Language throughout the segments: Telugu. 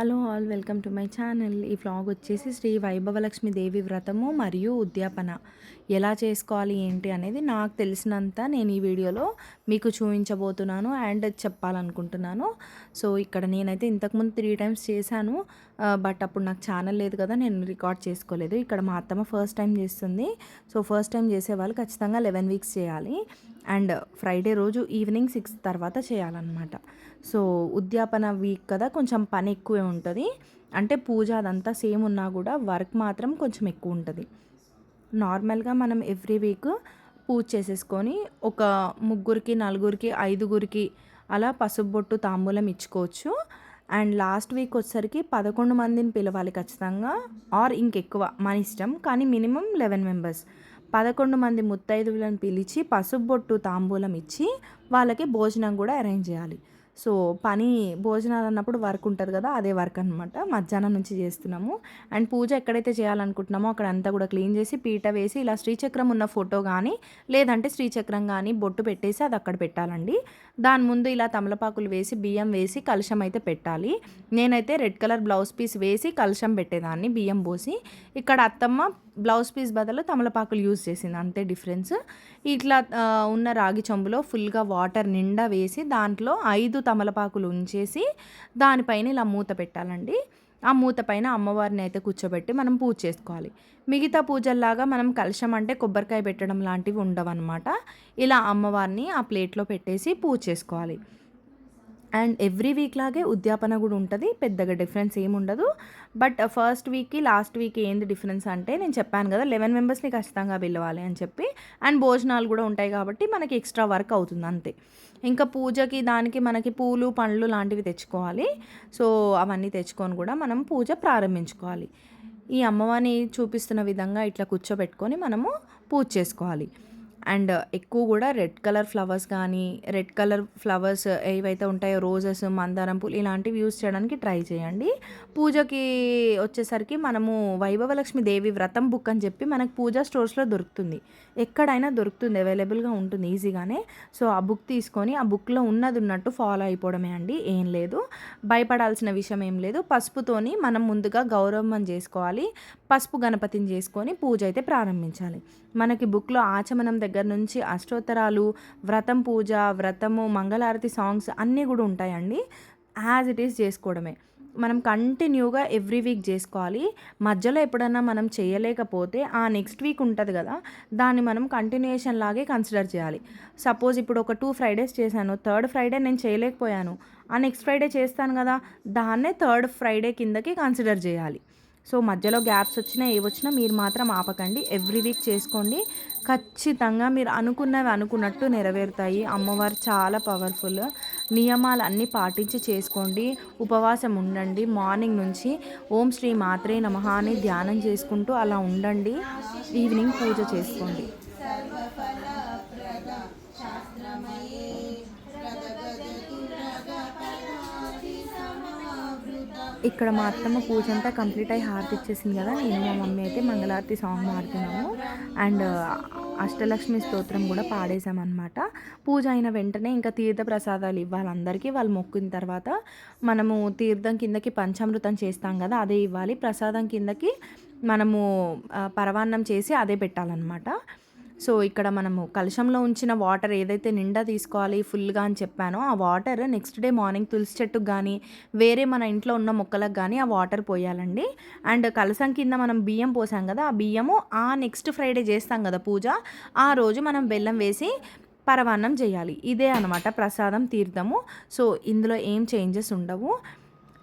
Hello all welcome to my channel. ఈ వ్లాగ్ వచ్చేసి శ్రీ వైభవలక్ష్మి దేవి వ్రతము మరియు ఉద్యాపన. ఎలా చేసుకోవాలి ఏంటి అనేది నాకు తెలిసినంత నేను ఈ వీడియోలో మీకు చూపించబోతున్నాను అండ్ చెప్పాలనుకుంటున్నాను. సో ఇక్కడ నేనైతే ఇంతకుముందు త్రీ టైమ్స్ చేశాను బట్ అప్పుడు నాకు ఛానల్ లేదు కదా నేను రికార్డ్ చేసుకోలేదు. ఇక్కడ మా అత్తమ్మ ఫస్ట్ టైం చేస్తుంది. సో ఫస్ట్ టైం చేసే వాళ్ళు ఖచ్చితంగా లెవెన్ వీక్స్ చేయాలి. అండ్ ఫ్రైడే రోజు ఈవినింగ్ సిక్స్ తర్వాత చేయాలన్నమాట. సో ఉద్యాపన వీక్ కదా కొంచెం పని ఎక్కువే ఉంటుంది. అంటే పూజ అదంతా సేమ్ ఉన్నా కూడా వర్క్ మాత్రం కొంచెం ఎక్కువ ఉంటుంది. నార్మల్గా మనం ఎవ్రీ వీక్ పూజ చేసేసుకొని ఒక ముగ్గురికి నలుగురికి ఐదుగురికి అలా పసుపు బొట్టు తాంబూలం ఇచ్చుకోవచ్చు. అండ్ లాస్ట్ వీక్ వచ్చేసరికి పదకొండు మందిని పిలవాలి ఖచ్చితంగా. ఆర్ ఇంకెక్కువ మన ఇష్టం. కానీ మినిమం లెవెన్ మెంబర్స్. పదకొండు మంది ముత్తైదువులను పిలిచి పసుపు బొట్టు తాంబూలం ఇచ్చి వాళ్ళకి భోజనం కూడా అరేంజ్ చేయాలి. సో పని భోజనాలు అన్నప్పుడు వర్క్ ఉంటుంది కదా అదే వర్క్ అనమాట మధ్యాహ్నం నుంచి చేస్తున్నాము. అండ్ పూజ ఎక్కడైతే చేయాలనుకుంటున్నామో అక్కడ అంతా కూడా క్లీన్ చేసి పీట వేసి ఇలా శ్రీచక్రం ఉన్న ఫోటో కానీ లేదంటే శ్రీచక్రం కానీ బొట్టు పెట్టేసి అది అక్కడ పెట్టాలండి. దాని ముందు ఇలా తమలపాకులు వేసి బియ్యం వేసి కలుషం అయితే పెట్టాలి. నేనైతే రెడ్ కలర్ బ్లౌజ్ పీస్ వేసి కలుషం పెట్టేదాన్ని బియ్యం పోసి. ఇక్కడ అత్తమ్మ బ్లౌజ్ పీస్ బదులు తమలపాకులు యూజ్ చేసింది అంతే డిఫరెన్స్. ఇట్లా ఉన్న రాగి చెంబులో ఫుల్గా వాటర్ నిండా వేసి దాంట్లో ఐదు తమలపాకులు ఉంచేసి దానిపైన ఇలా మూత పెట్టాలండి. ఆ మూత పైన అమ్మవారిని అయితే కూర్చోబెట్టి మనం పూజ చేసుకోవాలి. మిగతా పూజల్లాగా మనం కలశం అంటే కొబ్బరికాయ పెట్టడం లాంటివి ఉండవన్నమాట. ఇలా అమ్మవారిని ఆ ప్లేట్లో పెట్టేసి పూజ చేసుకోవాలి. అండ్ ఎవ్రీ వీక్ లాగే ఉద్యాపన కూడా ఉంటుంది. పెద్దగా డిఫరెన్స్ ఏమి ఉండదు. బట్ ఫస్ట్ వీక్కి లాస్ట్ వీక్ ఏంది డిఫరెన్స్ అంటే నేను చెప్పాను కదా లెవెన్ మెంబర్స్ని ఖచ్చితంగా పిలవాలి అని చెప్పి. అండ్ భోజనాలు కూడా ఉంటాయి కాబట్టి మనకి ఎక్స్ట్రా వర్క్ అవుతుంది అంతే. ఇంకా పూజకి దానికి మనకి పూలు పండ్లు లాంటివి తెచ్చుకోవాలి. సో అవన్నీ తెచ్చుకొని కూడా మనం పూజ ప్రారంభించుకోవాలి. ఈ అమ్మవారిని చూపిస్తున్న విధంగా ఇట్లా కూర్చోబెట్టుకొని మనము పూజ చేసుకోవాలి. అండ్ ఎక్కువ కూడా రెడ్ కలర్ ఫ్లవర్స్ కానీ రెడ్ కలర్ ఫ్లవర్స్ ఏవైతే ఉంటాయో రోజెస్ మందారం పూలు ఇలాంటివి యూస్ చేయడానికి ట్రై చేయండి. పూజకి వచ్చేసరికి మనము వైభవలక్ష్మి దేవి వ్రతం బుక్ అని చెప్పి మనకు పూజా స్టోర్స్లో దొరుకుతుంది. ఎక్కడైనా దొరుకుతుంది అవైలబుల్గా ఉంటుంది ఈజీగానే. సో ఆ బుక్ తీసుకొని ఆ బుక్లో ఉన్నది ఉన్నట్టు ఫాలో అయిపోవడమే అండి ఏం లేదు. భయపడాల్సిన విషయం ఏం లేదు. పసుపుతోని మనం ముందుగా గౌరవం చేసుకోవాలి. పసుపు గణపతిని చేసుకొని పూజ అయితే ప్రారంభించాలి. మనకి బుక్లో ఆచమనం దగ్గర దగ్గర నుంచి అష్టోత్తరాలు వ్రతం పూజ వ్రతము మంగళారతి సాంగ్స్ అన్నీ కూడా ఉంటాయండి. యాజ్ ఇట్ ఈస్ చేసుకోవడమే. మనం కంటిన్యూగా ఎవ్రీ వీక్ చేసుకోవాలి. మధ్యలో ఎప్పుడన్నా మనం చేయలేకపోతే ఆ నెక్స్ట్ వీక్ ఉంటుంది కదా దాన్ని మనం కంటిన్యూషన్ లాగే కన్సిడర్ చేయాలి. సపోజ్ ఇప్పుడు ఒక టూ ఫ్రైడేస్ చేశాను థర్డ్ ఫ్రైడే నేను చేయలేకపోయాను. ఆ నెక్స్ట్ ఫ్రైడే చేస్తాను కదా దాన్నే థర్డ్ ఫ్రైడే కిందకి కన్సిడర్ చేయాలి. సో మధ్యలో గ్యాప్స్ వచ్చినా ఏ వచ్చినా మీరు మాత్రం ఆపకండి. ఎవ్రీ వీక్ చేసుకోండి. ఖచ్చితంగా మీరు అనుకున్నవి అనుకున్నట్టు నెరవేరుతాయి. అమ్మవారు చాలా పవర్ఫుల్ నియమాలు అన్నీ పాటించి చేసుకోండి. ఉపవాసం ఉండండి. మార్నింగ్ నుంచి ఓం శ్రీ మాత్రే నమ అని ధ్యానం చేసుకుంటూ అలా ఉండండి. ఈవినింగ్ పూజ చేసుకోండి. ఇక్కడ మా అత్తమ్మ పూజ అంతా కంప్లీట్ అయ్యి హారతి ఇచ్చేసింది కదా. నేను మా మమ్మీ అయితే మంగళారతి సాంగ్ మాడుతున్నాము అండ్ అష్టలక్ష్మి స్తోత్రం కూడా పాడేశామన్నమాట పూజ అయిన వెంటనే ఇంకా తీర్థ ప్రసాదాలు ఇవ్వాలి అందరికీ. వాళ్ళు మొక్కిన తర్వాత మనము తీర్థం కిందకి పంచామృతం చేస్తాం కదా అదే ఇవ్వాలి. ప్రసాదం కిందకి మనము పరవాన్నం చేసి అదే పెట్టాలన్నమాట. సో ఇక్కడ మనము కలశంలో ఉంచిన వాటర్ ఏదైతే నిండా తీసుకోవాలి ఫుల్గా అని చెప్పానో ఆ వాటర్ నెక్స్ట్ డే మార్నింగ్ తులసి చెట్టుకు కానీ వేరే మన ఇంట్లో ఉన్న మొక్కలకు కానీ ఆ వాటర్ పోయాలండి. అండ్ కలశం కింద మనం బియ్యం పోసాం కదా ఆ బియ్యము ఆ నెక్స్ట్ ఫ్రైడే చేస్తాం కదా పూజ. ఆ రోజు మనం బెల్లం వేసి పరవాన్నం చేయాలి. ఇదే అనమాట ప్రసాదం తీర్థము. సో ఇందులో ఏం చేంజెస్ ఉండవు.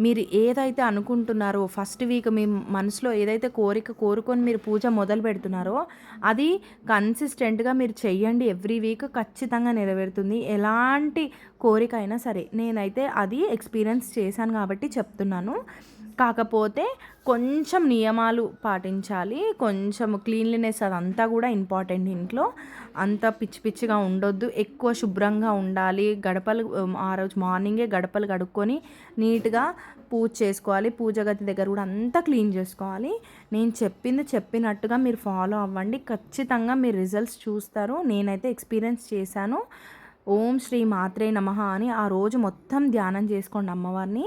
మీరు ఏదైతే అనుకుంటున్నారో ఫస్ట్ వీక్ మీ మనసులో ఏదైతే కోరిక కోరుకొని మీరు పూజ మొదలు పెడుతున్నారో అది కన్సిస్టెంట్గా మీరు చెయ్యండి. ఎవ్రీ వీక్ ఖచ్చితంగా నెరవేరుతుంది. ఎలాంటి కోరిక అయినా సరే నేనైతే అది ఎక్స్పీరియన్స్ చేశాను కాబట్టి చెప్తున్నాను. కాకపోతే కొంచెం నియమాలు పాటించాలి కొంచెం క్లీన్లీనెస్ అదంతా కూడా ఇంపార్టెంట్ ఇంట్లో. అంత పిచ్చి పిచ్చిగా ఉండొద్దు ఎక్కువ శుభ్రంగా ఉండాలి. గడపలు ఆ రోజు మార్నింగే గడపలు కడుక్కొని నీట్గా పూజ చేసుకోవాలి. పూజ గది దగ్గర కూడా అంతా క్లీన్ చేసుకోవాలి. నేను చెప్పింది చెప్పినట్టుగా మీరు ఫాలో అవ్వండి. ఖచ్చితంగా మీరు రిజల్ట్స్ చూస్తారు. నేనైతే ఎక్స్పీరియన్స్ చేశాను. ఓం శ్రీ మాత్రే నమ అని ఆ రోజు మొత్తం ధ్యానం చేసుకోండి అమ్మవారిని.